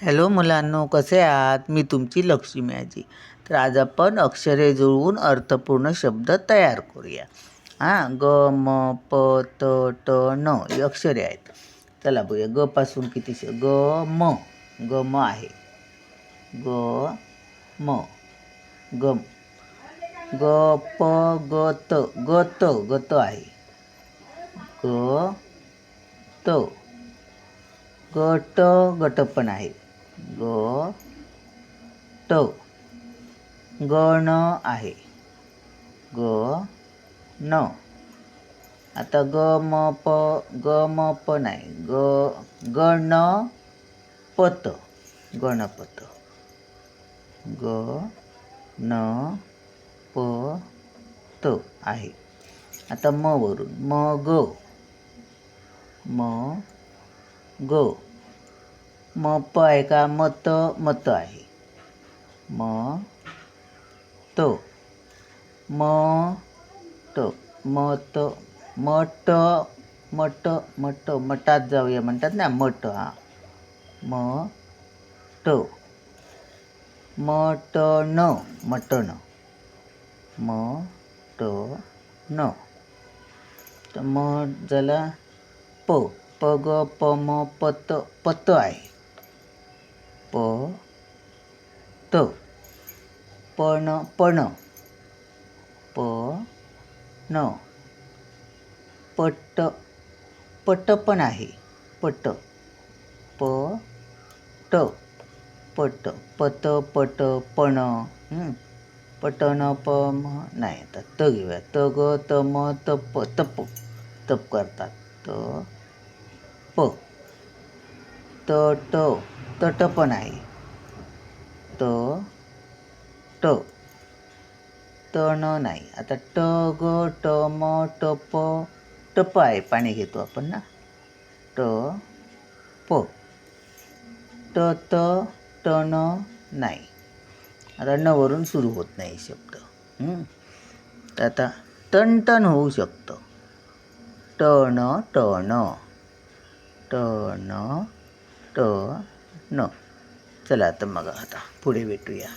Hello मुलांनो कसे आहात? मी तुमची लक्ष्मी आजी. तर आज आपण अक्षरे जुळवून अर्थपूर्ण शब्द तयार करूया. हां ग म प त ट न ही अक्षरे आहेत. चला बघूया ग पासून किती श ग म. ग म आहे. ग म. ग ग प ग त. ग त ग त आहे. ग त. गट गट पण आहे. ग ट गण आहे. ग न. आता ग म प ग म प नाही. ग गण पत. गणपत. ग न प त आहे. आता म वरून. म ग. म ग. म प आहे का? मत मत आहे. म त. म ट मत मट मट मट मटात जाऊया म्हणतात ना मट हा. म ट. मटण मटण म ट न. तर मग झाला प. प ग प म पत पत आहे. प त. पण पण. प न. पट पट पण आहे. पट. प ट. पट पत पट पण. पटन प म. नाही आता त घेऊया. त ग त म तप तप तप करतात. त प. त ट. तट पण आहे. त ट. तण नाही. आता ट ग ट म ट प टप आहे. पाणी घेतो आपण ना. ट प. ट त टण नाही. आता नवरून सुरू होत नाही शब्द. तर आता टणटण होऊ शकतं. टण टण. टण ट न चला आता मग आता पुढे भेटूया.